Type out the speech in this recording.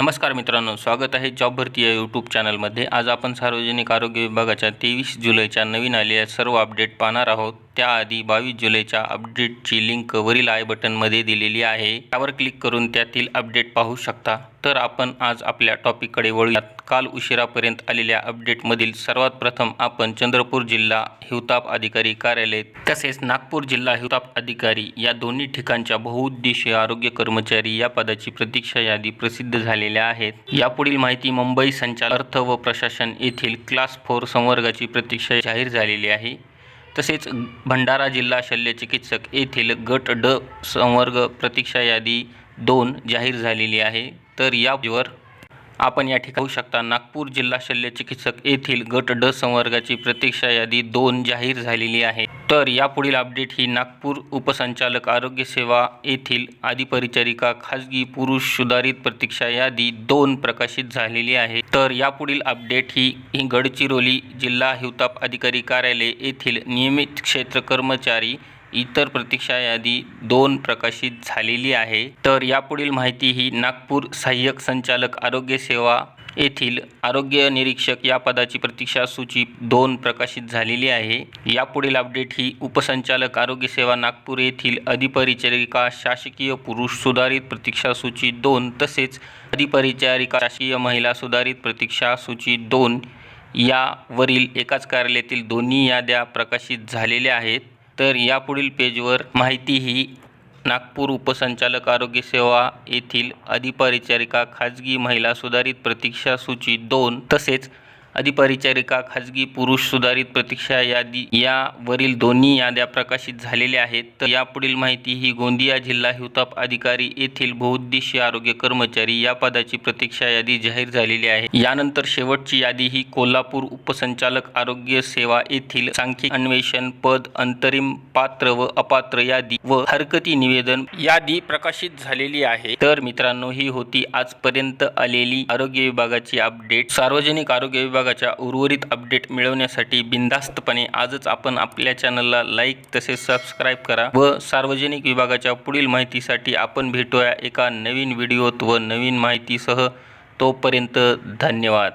नमस्कार मित्रांनो स्वागत आहे जॉब भरती या यूट्यूब चॅनलमध्ये आज आपण सार्वजनिक आरोग्य विभागाच्या तेवीस जुलैच्या नवीन आलेल्या सर्व अपडेट पाहणार आहोत. त्याआधी बावीस जुलैच्या अपडेटची लिंक वरील आय बटनमध्ये दिलेली आहे. त्यावर क्लिक करून त्यातील अपडेट पाहू शकता. तर आपण आज आपल्या टॉपिककडे वळूयात. काल उशिरापर्यंत आलेल्या अपडेटमधील सर्वात प्रथम आपण चंद्रपूर जिल्हा हिवताप अधिकारी कार्यालय तसेच नागपूर जिल्हा हिवताप अधिकारी या दोन्ही ठिकाणच्या बहुउद्देशीय आरोग्य कर्मचारी या पदाची प्रतीक्षा यादी प्रसिद्ध झालेल्या आहेत. यापुढील माहिती मुंबई संचालक अर्थ व प्रशासन येथील क्लास फोर संवर्गाची प्रतीक्षा जाहीर झालेली आहे. तसेच भंडारा जिल्हा शल्यचिकित्सक येथील गट ड संवर्ग प्रतीक्षा यादी दोन जाहीर झालेली आहे. तर यावर आपण या ठिकाणी पाहू शकता नागपूर जिल्हा शल्यचिकित्सक येथील गट ड संवर्गाची प्रतीक्षा यादी दोन जाहीर झालेली आहे. तर यापुढील अपडेट ही नागपूर उपसंचालक आरोग्य सेवा येथील आदिपरिचारिका खाजगी पुरुष सुधारित प्रतीक्षा यादी दोन प्रकाशित झालेली आहे. तर यापुढील अपडेट ही गडचिरोली जिल्हा हिवताप अधिकारी कार्यालय येथील नियमित क्षेत्र कर्मचारी इतर प्रतीक्षा यादी दोन प्रकाशित झालेली आहे. तर यापुढील माहिती ही नागपूर सहाय्यक संचालक आरोग्य सेवा येथील आरोग्य निरीक्षक या पदाची प्रतीक्षा सूची दोन प्रकाशित झालेली आहे. यापुढील अपडेट ही उपसंचालक आरोग्य सेवा नागपूर येथील अधिपरिचारिका शासकीय पुरुष सुधारित प्रतीक्षा सूची दोन तसेच अधिपरिचारिका शासकीय महिला सुधारित प्रतीक्षा सूची दोन यावरील एकाच कार्यालयातील दोन्ही याद्या प्रकाशित झालेल्या आहेत. तर यापुढील पेजवर माहिती ही नागपूर उपसंचालक आरोग्य सेवा येथील अधिपरिचारिका खाजगी महिला सुधारित प्रतीक्षा सूची दोन तसेच अधिपरिचारिका खाजगी पुरुष सुधारित प्रतीक्षा यादी यावरील दोन्ही याद्या प्रकाशित झालेल्या आहेत. तर यापुढील माहिती ही गोंदिया जिल्हा हिवताप अधिकारी येथील बहुउद्देशीय आरोग्य कर्मचारी या पदाची प्रतीक्षा यादी जाहीर झालेली आहे. यानंतर शेवटची यादी ही कोल्हापूर उपसंचालक आरोग्य सेवा येथील सांख्यिक अन्वेषण पद अंतरिम पात्र व अपात्र यादी व हरकती निवेदन यादी प्रकाशित झालेली आहे. तर मित्रांनो ही होती आजपर्यंत आलेली आरोग्य विभागाची अपडेट. सार्वजनिक आरोग्य विभाग विभागाच्या उर्वरित अपडेट मिळवण्यासाठी बिनधास्तपणे आजच आपण आपल्या चॅनलला लाईक तसेच सबस्क्राईब करा व सार्वजनिक विभागाच्या पुढील माहितीसाठी आपण भेटूया एका नवीन व्हिडिओत व नवीन माहितीसह. तोपर्यंत धन्यवाद.